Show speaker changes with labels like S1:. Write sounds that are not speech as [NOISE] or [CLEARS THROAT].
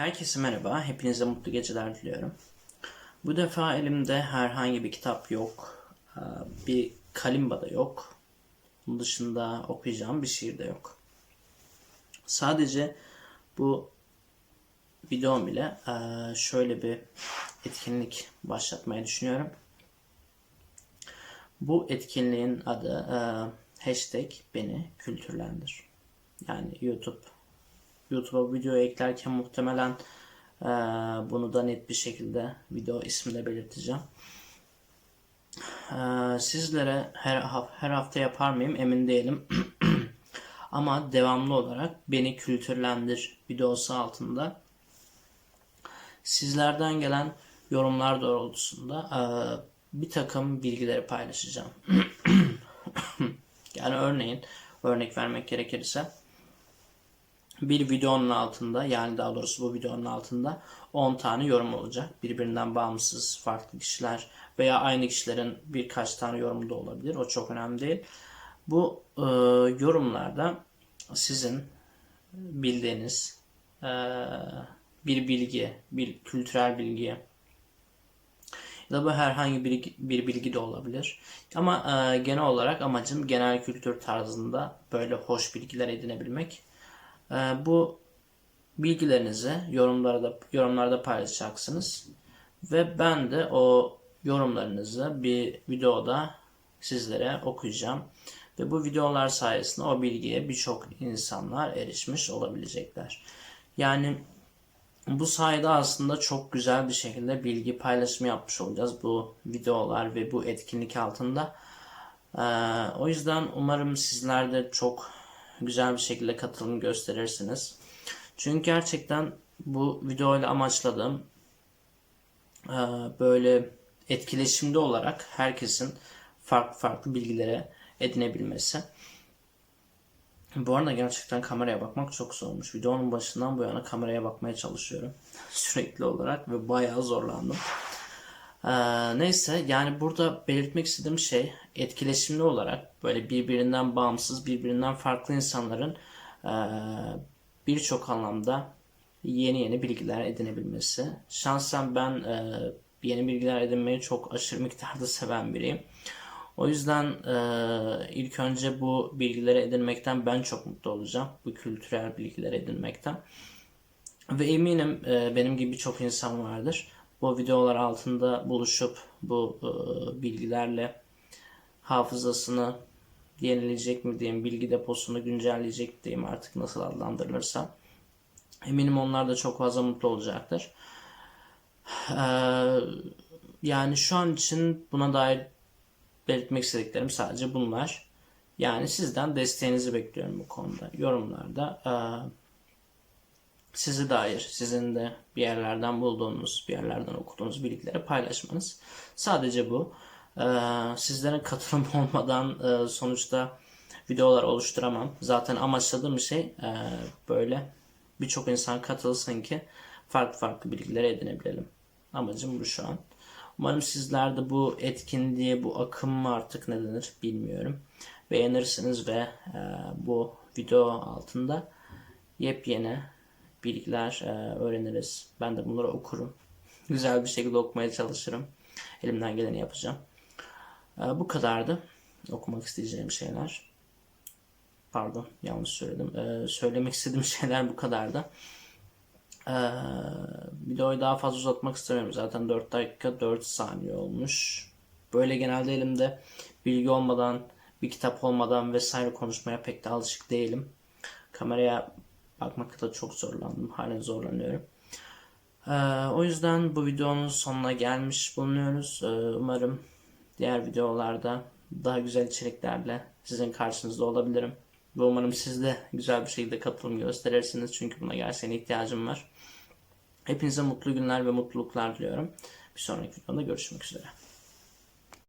S1: Herkese merhaba, hepinize mutlu geceler diliyorum. Bu defa elimde herhangi bir kitap yok, bir kalimba da yok. Bunun dışında okuyacağım bir şiir de yok. Sadece bu videom ile şöyle bir etkinlik başlatmayı düşünüyorum. Bu etkinliğin adı hashtag beni kültürlendir. Yani YouTube YouTube'a video eklerken muhtemelen e, bunu da net bir şekilde video isminde belirteceğim. E, sizlere her, her hafta yapar mıyım emin değilim. [CLEARS THROAT] Ama devamlı olarak beni kültürlendir videosu altında sizlerden gelen yorumlar doğrultusunda e, bir takım bilgileri paylaşacağım. [CLEARS THROAT] yani örneğin örnek vermek gerekirse bir videonun altında yani daha doğrusu bu videonun altında 10 tane yorum olacak. Birbirinden bağımsız farklı kişiler veya aynı kişilerin birkaç tane yorumu da olabilir. O çok önemli değil. Bu e, yorumlarda sizin bildiğiniz e, bir bilgi, bir kültürel bilgi ya da bu herhangi bir, bir bilgi de olabilir. Ama e, genel olarak amacım genel kültür tarzında böyle hoş bilgiler edinebilmek. Ee, bu bilgilerinizi yorumlarda yorumlarda paylaşacaksınız ve ben de o yorumlarınızı bir videoda sizlere okuyacağım ve bu videolar sayesinde o bilgiye birçok insanlar erişmiş olabilecekler. Yani bu sayede aslında çok güzel bir şekilde bilgi paylaşımı yapmış olacağız bu videolar ve bu etkinlik altında. Ee, o yüzden umarım sizler de çok güzel bir şekilde katılım gösterirsiniz. Çünkü gerçekten bu videoyla amaçladığım e, böyle etkileşimde olarak herkesin farklı farklı bilgilere edinebilmesi. Bu arada gerçekten kameraya bakmak çok zormuş. Videonun başından bu yana kameraya bakmaya çalışıyorum. Sürekli olarak ve bayağı zorlandım. Ee, neyse yani burada belirtmek istediğim şey etkileşimli olarak böyle birbirinden bağımsız, birbirinden farklı insanların e, birçok anlamda yeni yeni bilgiler edinebilmesi. Şahsen ben e, yeni bilgiler edinmeyi çok aşırı miktarda seven biriyim. O yüzden e, ilk önce bu bilgileri edinmekten ben çok mutlu olacağım. Bu kültürel bilgileri edinmekten. Ve eminim e, benim gibi çok insan vardır bu videolar altında buluşup bu e, bilgilerle hafızasını yenileyecek mi diyeyim, bilgi deposunu güncelleyecek diyeyim artık nasıl adlandırılırsa. Eminim onlar da çok fazla mutlu olacaktır. Ee, yani şu an için buna dair belirtmek istediklerim sadece bunlar. Yani sizden desteğinizi bekliyorum bu konuda. Yorumlarda e, sizi dair, sizin de bir yerlerden bulduğunuz, bir yerlerden okuduğunuz bilgileri paylaşmanız. Sadece bu. Ee, sizlerin katılım [LAUGHS] olmadan e, sonuçta videolar oluşturamam. Zaten amaçladığım şey e, böyle birçok insan katılsın ki farklı farklı bilgileri edinebilelim. Amacım bu şu an. Umarım sizler de bu etkinliğe, bu akım mı artık ne denir bilmiyorum. Beğenirsiniz ve e, bu video altında yepyeni bilgiler e, öğreniriz. Ben de bunları okurum. Güzel bir şekilde okumaya çalışırım. Elimden geleni yapacağım. E, bu kadardı. Okumak isteyeceğim şeyler. Pardon yanlış söyledim. E, söylemek istediğim [LAUGHS] şeyler bu kadardı. E, videoyu daha fazla uzatmak istemiyorum. Zaten 4 dakika 4 saniye olmuş. Böyle genelde elimde bilgi olmadan, bir kitap olmadan vesaire konuşmaya pek de alışık değilim. Kameraya bakmakta da çok zorlandım. Halen zorlanıyorum. Ee, o yüzden bu videonun sonuna gelmiş bulunuyoruz. Ee, umarım diğer videolarda daha güzel içeriklerle sizin karşınızda olabilirim. Ve umarım siz de güzel bir şekilde katılım gösterirsiniz. Çünkü buna gerçekten ihtiyacım var. Hepinize mutlu günler ve mutluluklar diliyorum. Bir sonraki videoda görüşmek üzere.